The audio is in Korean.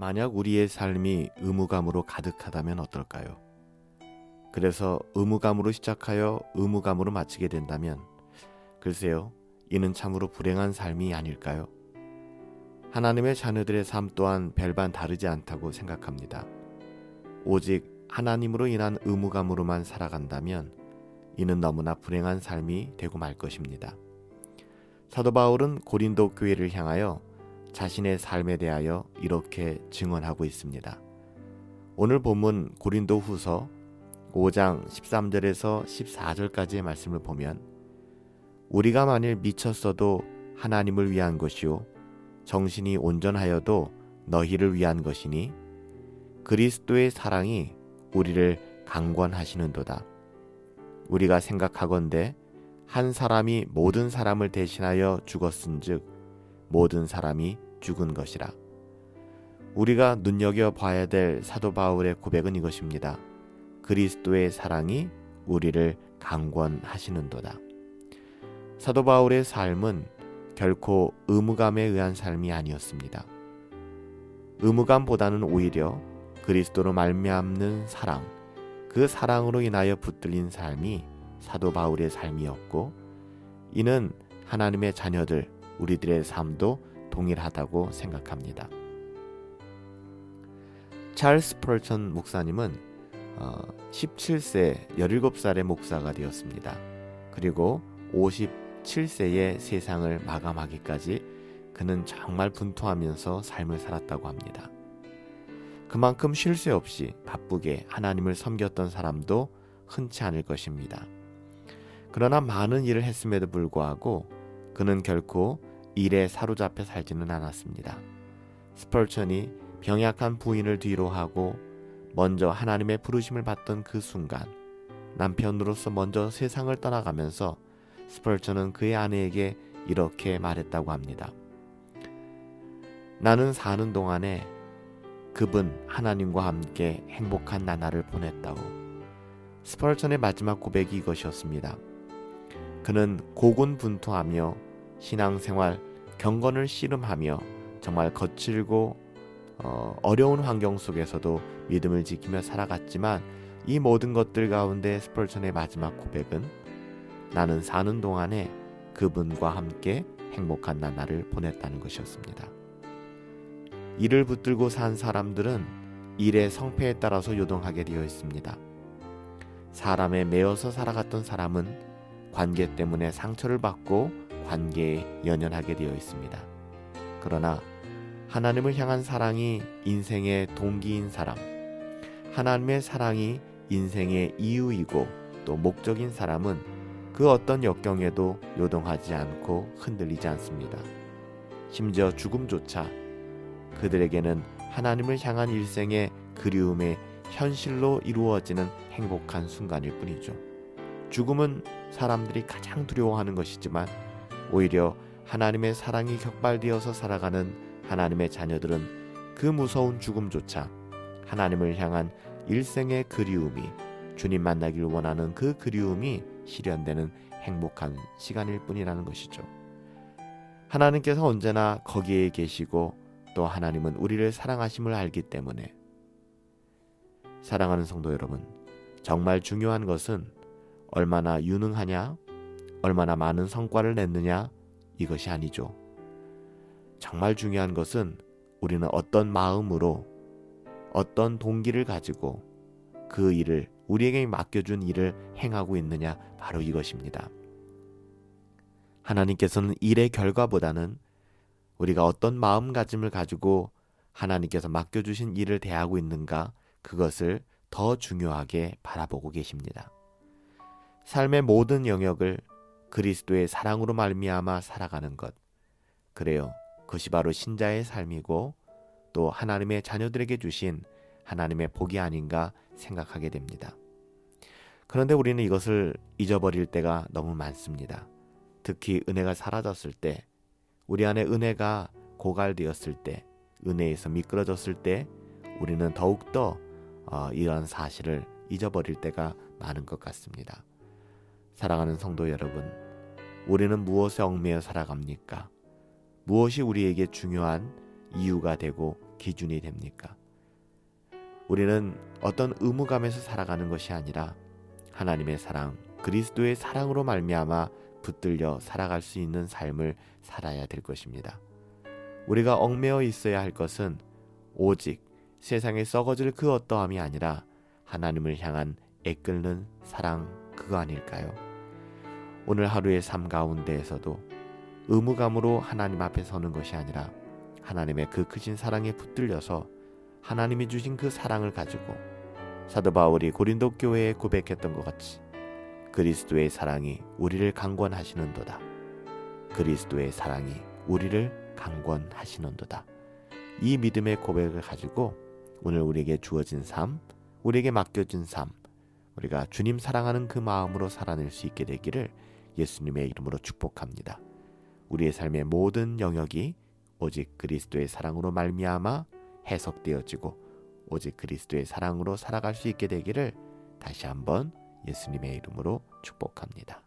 만약 우리의 삶이 의무감으로 가득하다면 어떨까요? 그래서 의무감으로 시작하여 의무감으로 마치게 된다면 글쎄요, 이는 참으로 불행한 삶이 아닐까요? 하나님의 자녀들의 삶 또한 별반 다르지 않다고 생각합니다. 오직 하나님으로 인한 의무감으로만 살아간다면 이는 너무나 불행한 삶이 되고 말 것입니다. 사도 바울은 고린도 교회를 향하여 자신의 삶에 대하여 이렇게 증언하고 있습니다. 오늘 본문 고린도 후서 5장 13절에서 14절까지의 말씀을 보면 우리가 만일 미쳤어도 하나님을 위한 것이요 정신이 온전하여도 너희를 위한 것이니 그리스도의 사랑이 우리를 강권하시는도다. 우리가 생각하건대 한 사람이 모든 사람을 대신하여 죽었은즉 모든 사람이 죽은 것이라. 우리가 눈여겨 봐야 될 사도 바울의 고백은 이것입니다. 그리스도의 사랑이 우리를 강권하시는도다. 사도 바울의 삶은 결코 의무감에 의한 삶이 아니었습니다. 의무감보다는 오히려 그리스도로 말미암는 사랑, 그 사랑으로 인하여 붙들린 삶이 사도 바울의 삶이었고 이는 하나님의 자녀들 우리들의 삶도 동일하다고 생각합니다. 찰스 펄천 목사님은 17세 17살의 목사가 되었습니다. 그리고 57세의 세상을 마감하기까지 그는 정말 분투하면서 삶을 살았다고 합니다. 그만큼 쉴 새 없이 바쁘게 하나님을 섬겼던 사람도 흔치 않을 것입니다. 그러나 많은 일을 했음에도 불구하고 그는 결코 일에 사로잡혀 살지는 않았습니다. 스펄천이 병약한 부인을 뒤로 하고 먼저 하나님의 부르심을 받던 그 순간 남편으로서 먼저 세상을 떠나가면서 스펄천은 그의 아내에게 이렇게 말했다고 합니다. 나는 사는 동안에 그분 하나님과 함께 행복한 나날을 보냈다고. 스펄천의 마지막 고백이 이것이었습니다. 그는 고군분투하며 신앙생활 경건을 씨름하며 정말 거칠고 어, 어려운 환경 속에서도 믿음을 지키며 살아갔지만 이 모든 것들 가운데 스펄천의 마지막 고백은 나는 사는 동안에 그분과 함께 행복한 나날을 보냈다는 것이었습니다. 이를 붙들고 산 사람들은 일의 성패에 따라서 요동하게 되어 있습니다. 사람에 매여서 살아갔던 사람은 관계 때문에 상처를 받고 관계에 연연하게 되어 있습니다. 그러나 하나님을 향한 사랑이 인생의 동기인 사람, 하나님의 사랑이 인생의 이유이고 또 목적인 사람은 그 어떤 역경에도 요동하지 않고 흔들리지 않습니다. 심지어 죽음조차 그들에게는 하나님을 향한 일생의 그리움의 현실로 이루어지는 행복한 순간일 뿐이죠. 죽음은 사람들이 가장 두려워하는 것이지만 오히려 하나님의 사랑이 격발되어서 살아가는 하나님의 자녀들은 그 무서운 죽음조차 하나님을 향한 일생의 그리움이 주님 만나길 원하는 그 그리움이 실현되는 행복한 시간일 뿐이라는 것이죠. 하나님께서 언제나 거기에 계시고 또 하나님은 우리를 사랑하심을 알기 때문에 사랑하는 성도 여러분, 정말 중요한 것은 얼마나 유능하냐, 얼마나 많은 성과를 냈느냐 이것이 아니죠. 정말 중요한 것은 우리는 어떤 마음으로 어떤 동기를 가지고 그 일을 우리에게 맡겨준 일을 행하고 있느냐 바로 이것입니다. 하나님께서는 일의 결과보다는 우리가 어떤 마음가짐을 가지고 하나님께서 맡겨주신 일을 대하고 있는가 그것을 더 중요하게 바라보고 계십니다. 삶의 모든 영역을 그리스도의 사랑으로 말미암아 살아가는 것. 그래요. 그것이 바로 신자의 삶이고 또 하나님의 자녀들에게 주신 하나님의 복이 아닌가 생각하게 됩니다. 그런데 우리는 이것을 잊어버릴 때가 너무 많습니다. 특히 은혜가 사라졌을 때, 우리 안에 은혜가 고갈되었을 때, 은혜에서 미끄러졌을 때, 우리는 더욱더 어, 이런 사실을 잊어버릴 때가 많은 것 같습니다. 사랑하는 성도 여러분, 우리는 무엇에 얽매여 살아갑니까? 무엇이 우리에게 중요한 이유가 되고 기준이 됩니까? 우리는 어떤 의무감에서 살아가는 것이 아니라 하나님의 사랑, 그리스도의 사랑으로 말미암아 붙들려 살아갈 수 있는 삶을 살아야 될 것입니다. 우리가 얽매여 있어야 할 것은 오직 세상에 썩어질 그 어떠함이 아니라 하나님을 향한 애끓는 사랑 그거 아닐까요? 오늘 하루의 삶 가운데에서도 의무감으로 하나님 앞에 서는 것이 아니라 하나님의 그 크신 사랑에 붙들려서 하나님이 주신 그 사랑을 가지고 사도 바울이 고린도 교회에 고백했던 것 같이 그리스도의 사랑이 우리를 강권하시는도다. 그리스도의 사랑이 우리를 강권하시는도다. 이 믿음의 고백을 가지고 오늘 우리에게 주어진 삶, 우리에게 맡겨진 삶, 우리가 주님 사랑하는 그 마음으로 살아낼 수 있게 되기를 예수님의 이름으로 축복합니다. 우리의 삶의 모든 영역이 오직 그리스도의 사랑으로 말미암아 해석되어지고 오직 그리스도의 사랑으로 살아갈 수 있게 되기를 다시 한번 예수님의 이름으로 축복합니다.